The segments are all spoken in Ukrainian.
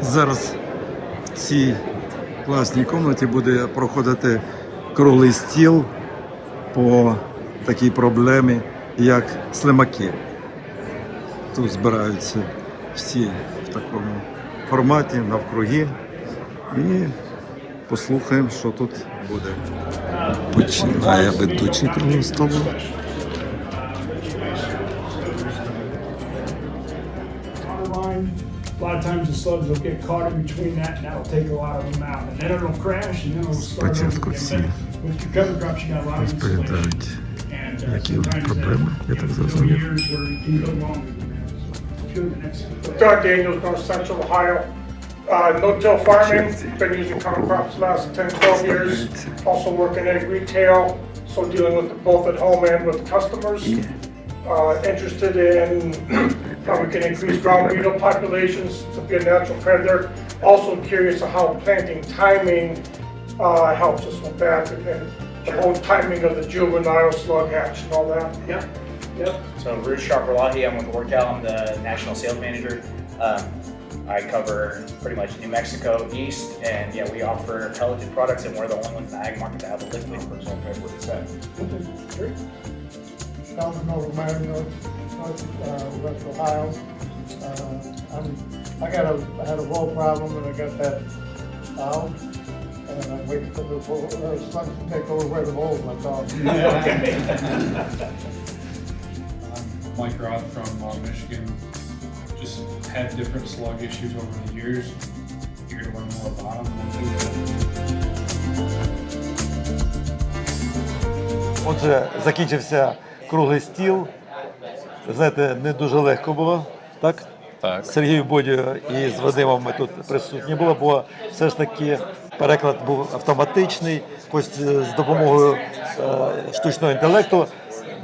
Зараз в цій класній кімнаті буде проходити круглий стіл по такій проблемі, як слимаки. Тут збираються всі в такому форматі, навкруги. І послухаємо, що тут буде. Починає ведучий круглого столу. A lot of times the slugs will get caught in between that and that'll take a lot of them out. And then it'll crash and then it'll start over Спочатку again. всі But With your cover crops, you got a lot of insulation. розповідають, And uh, які у них sometimes проблеми, that, я так you know, зрозумів. years where you can go longer than that. So, sure, the next- Doug Daniels, North Central Ohio. Uh, no-till farming, been using cover crops the last 10, 12 years. Also working in retail, so dealing with both at home and with customers. Uh, interested in how we can increase ground beetle populations to be a natural predator. Also curious of how planting timing uh, helps us with that and and the whole timing of the juvenile slug hatch and all that. Yep, yep. So Bruce Sharperlahi, I'm with Orcal, I'm the national sales manager. Um, I cover pretty much New Mexico East, and yeah, we offer pelleted products, and we're the only ones in the ag market to have a liquid version of what it said. Thomas Noble, Myron, North, North, uh, West Ohio. Uh, I'm, I got a, I had a roll problem and I got that out. And I'm waiting for the, roll- uh, slugs to take over where the rolls, I thought. I'm Mike Roth from uh, Michigan. Just had different slug issues over the years. Here to learn more about them. Отже, закінчився круглий стіл. Знаєте, не дуже легко було, так? Так. З Сергією Бодію і з Вадимом ми тут присутні було, бо все ж таки переклад був автоматичний, хоч е, з допомогою е, штучного інтелекту.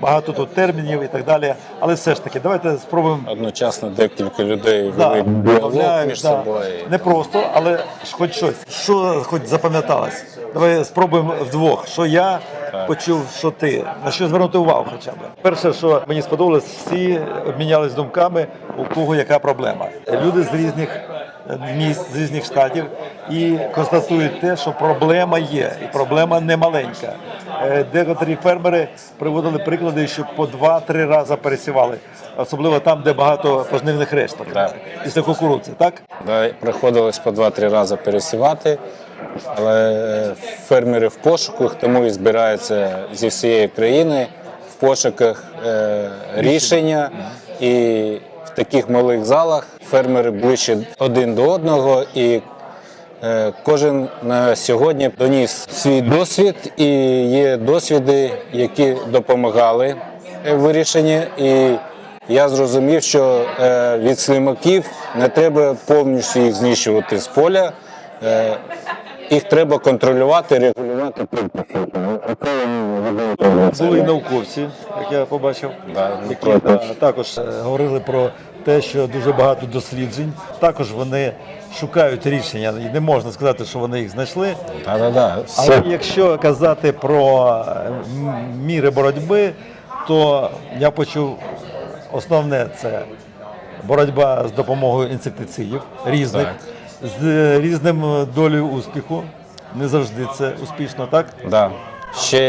Багато тут термінів і так далі. Але все ж таки, давайте спробуємо Одночасно декілька людей Да, діалог між да. собою. Не просто, але хоч щось. Що хоч запам'яталось? Давай спробуємо вдвох. Що я почув, що ти. На що звернути увагу хоча б. Перше, що мені сподобалось, всі обмінялись думками, у кого яка проблема. Люди з різних міст, з різних штатів і констатують те, що проблема є, і проблема не маленька. Е, Декотрі фермери приводили приклади, що по два-три рази пересівали, особливо там, де багато пожнивних решток Так. після кукурудзи, так? Да, приходилось по два-три рази пересівати, але е, фермери в пошуках, тому і збираються зі всієї країни в пошуках е, рішення. І таких малих залах фермери ближче один до одного. І Е, Кожен на сьогодні доніс свій досвід, і є досвіди, які допомагали е, в вирішенні. І я зрозумів, що е, від слимаків не треба повністю їх знищувати з поля. Е, Їх треба контролювати, регулювати Були і науковці, як я побачив, які також е, говорили про те, що дуже багато досліджень. Також вони шукають рішення, і не можна сказати, що вони їх знайшли. Але якщо казати про е, міри боротьби, то я почув основне це боротьба з допомогою інсектицидів різних, з різним долею успіху. Не завжди це успішно, так? Да. Ще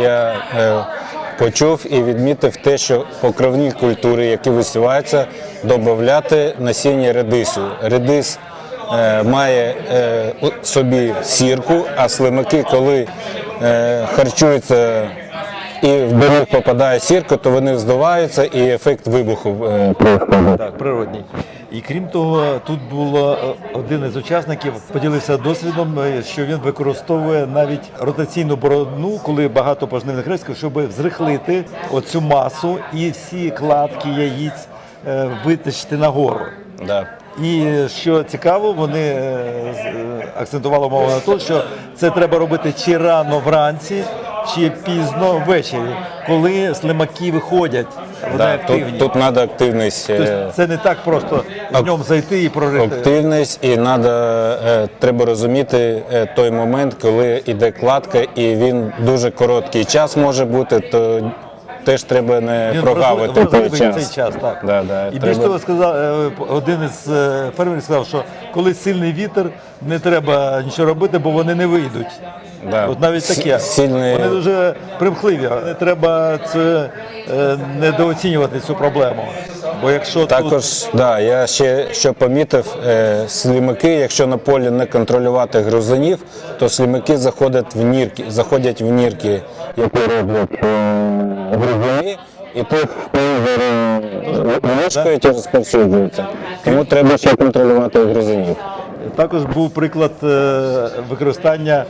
я е, почув і відмітив те, що покровні культури, які висіваються, додати насіння редису. Редис е, має е, собі сірку, а слимаки, коли е, харчуються і в них попадає сірка, то вони здуваються і ефект вибуху е. Так, природній. І крім того, тут було е, один із учасників поділився досвідом, е, що він використовує навіть ротаційну бородну, коли багато пожнивних рисків, щоб взрихлити оцю масу і всі кладки яїць е, витащити нагору. Да. І що цікаво, вони акцентували увагу на те, що це треба робити чи рано вранці, чи пізно ввечері, коли слимаки виходять. Да, тут, тут треба активність. е, Тобто це не так просто в ньому зайти і прорити. активність, і надо, е, треба розуміти е, той момент, коли йде кладка, і він дуже короткий час може бути, то теж треба не Він прогавити той вразливий час. цей час, так. Да, да, І треба- більш того сказав, е, один із е, фермерів сказав, що коли сильний вітер, не треба нічого робити, бо вони не вийдуть. Да. От навіть С- таке. сильний- Вони дуже примхливі. Не треба це е, недооцінювати цю проблему. Бо якщо тут Також, да, я ще що помітив, е, слімаки, якщо на полі не контролювати грузинів, то слімаки заходять в нірки, заходять в нірки, які роблять е, грузини, і тут мешкають і розповсюджуються. Тому треба ще контролювати грузинів. Також був приклад е, використання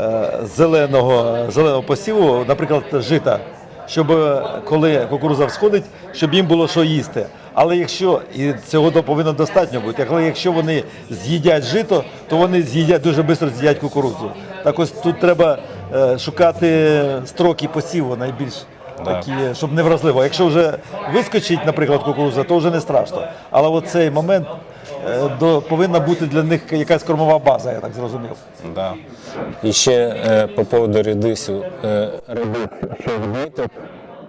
е, зеленого, зеленого посіву, наприклад, жита, щоб е, коли кукуруза всходить, щоб їм було що їсти. Але якщо і цього повинно достатньо бути, але якщо вони з'їдять жито, то вони з'їдять дуже швидко з'їдять кукурудзу. Так ось тут треба шукати строки посіву найбільш. Такі, щоб не вразливо. Якщо вже вискочить, наприклад, кукурудза, то вже не страшно. Але от цей момент е, до, повинна бути для них якась кормова база, я так зрозумів. Да. І ще е, по поводу редису. Е, редис,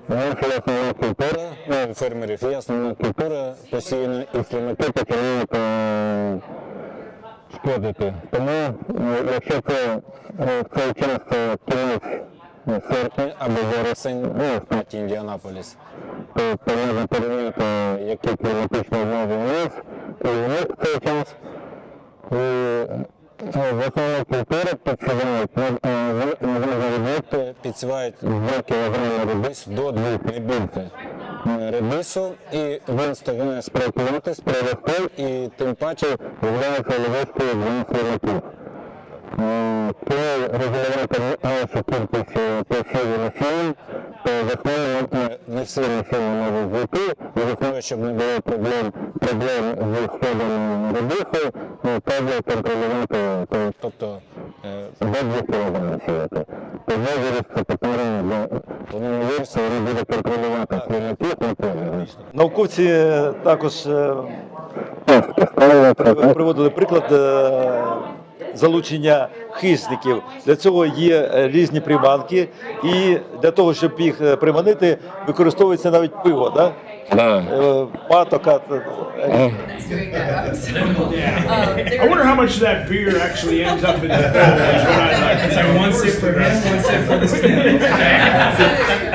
основна культура, ну, фермерів є основна культура постійно і слімаки починають е, шкодити. Тому, е, якщо це е, в цей час це кінець е, серпня або вересень, ну, в штаті Індіанаполіс, то, можна порівняти, які кліматичні умови у нас, і у них в цей час. І в основному культури підсівають, можна відбути, підсівають 2 кг редису до 2, не більше е, і він встигає спроектуватись, прорости, і тим паче з'являється ловушкою для слимаків. Коли розглядати нашу кількість е, посівів насіння, то е, не всі насіння можуть зайти, і основі, щоб не було проблем, проблем з сходом редису, ну, треба контролювати, то- тобто е, без виховування сіяти. Тому вирішиться питання, для- вирішили, вони будуть контролювати слимаків на. Науковці е, також е, приводили приклад е, залучення хищників. Для цього є е, різні приманки, і для того, щоб їх е, приманити, використовується навіть пиво. Да? Е, Патока. I wonder how much that beer actually ends up in the bowl. Is what I'd like It's like one sip for him, one sip for the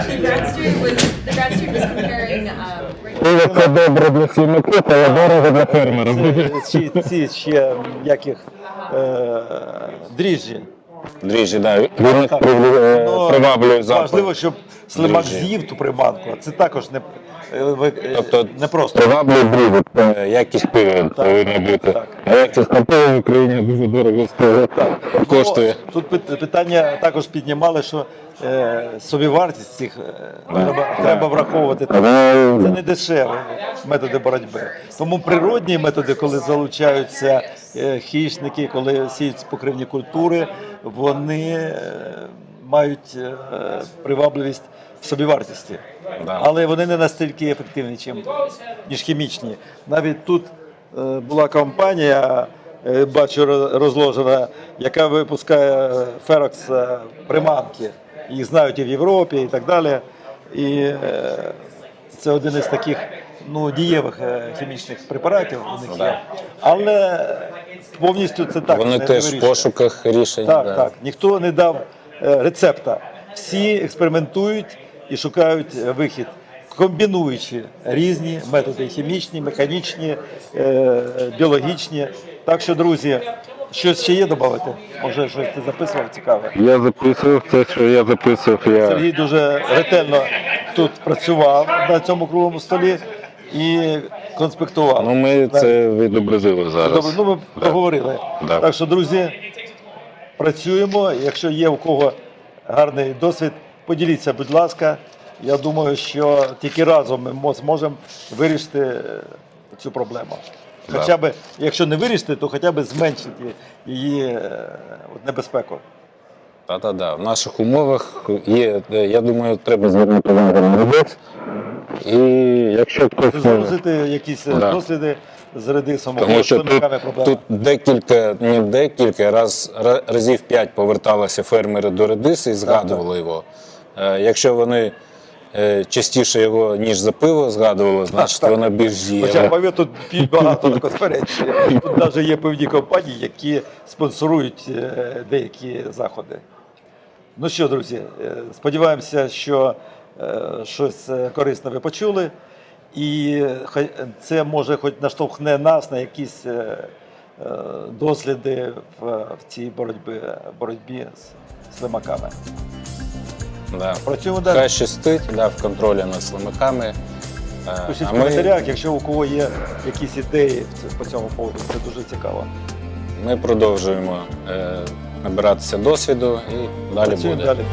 the grad student was the grad student was comparing um, це добре для слимаків, але дорого для фермерів. Ці, ці ще як їх е, дріжджі. Дріжджі, да. Вони Так. Ну, е, приваблює запах. Важливо, щоб слимак дріжджі. з'їв ту приманку. Це також не, е, е, Тобто не просто. Приваблює дріжджі, е, якість пива повинна бути. А якість напою в Україні дуже дорого стоїть. коштує. Ну, тут пит- питання також піднімали, що е, собівартість цих е, треба, треба враховувати. Це не дешеві методи боротьби. Тому природні методи, коли залучаються е, хищники, коли сіють покривні культури, вони е, мають е, привабливість в собівартості. Да. Але вони не настільки ефективні, чим, ніж хімічні. Навіть тут е, була компанія, е, бачу роз- розложена, яка випускає ферокс е, приманки. Їх знають і в Європі, і так далі. І е, це один із таких ну, дієвих е, хімічних препаратів у них є. Але повністю це так. вони не- теж в вирішує. пошуках рішень. Так, да. так. Ніхто не дав рецепта. Всі експериментують і шукають е, вихід, комбінуючи різні методи: хімічні, механічні, е, біологічні. Так що, друзі, щось ще є додати? Може, щось ти записував цікаве? Я записував це, що я записував. Я... Сергій дуже ретельно тут працював на цьому круглому столі і конспектував. Ну, ми Так. це відобразили зараз. Добре, ну ми Да. проговорили. Да. Так що, друзі, працюємо. Якщо є у кого гарний досвід, поділіться, будь ласка. Я думаю, що тільки разом ми зможемо вирішити е, цю проблему. Хоча б, якщо не вирішити, то хоча б зменшити її е, небезпеку. Та-та-да. В наших умовах є, е, я думаю, треба звернути увагу на редис. І якщо хтось Загрузити якісь Да. досліди з редисом, тому що тут, тут декілька, не декілька, раз, разів п'ять поверталися фермери до редису і згадували його. Е, Якщо вони е, частіше його, ніж за пиво згадувало, значить так. воно більш Хоча дієве. тут багато на конференції. Тут навіть є певні компанії, які спонсорують е, деякі заходи. Ну що, друзі, сподіваємося, що щось корисне ви почули. І це може хоч наштовхне нас на якісь е, е, досліди в, цій боротьбі, боротьбі з слимаками. Да. Працюємо далі. Хай щастить да, в контролі над слимаками. Е, Пишіть а в ми, якщо у кого є якісь ідеї по цьому поводу, це дуже цікаво. ми продовжуємо е, набиратися досвіду і далі Працюємо буде. далі.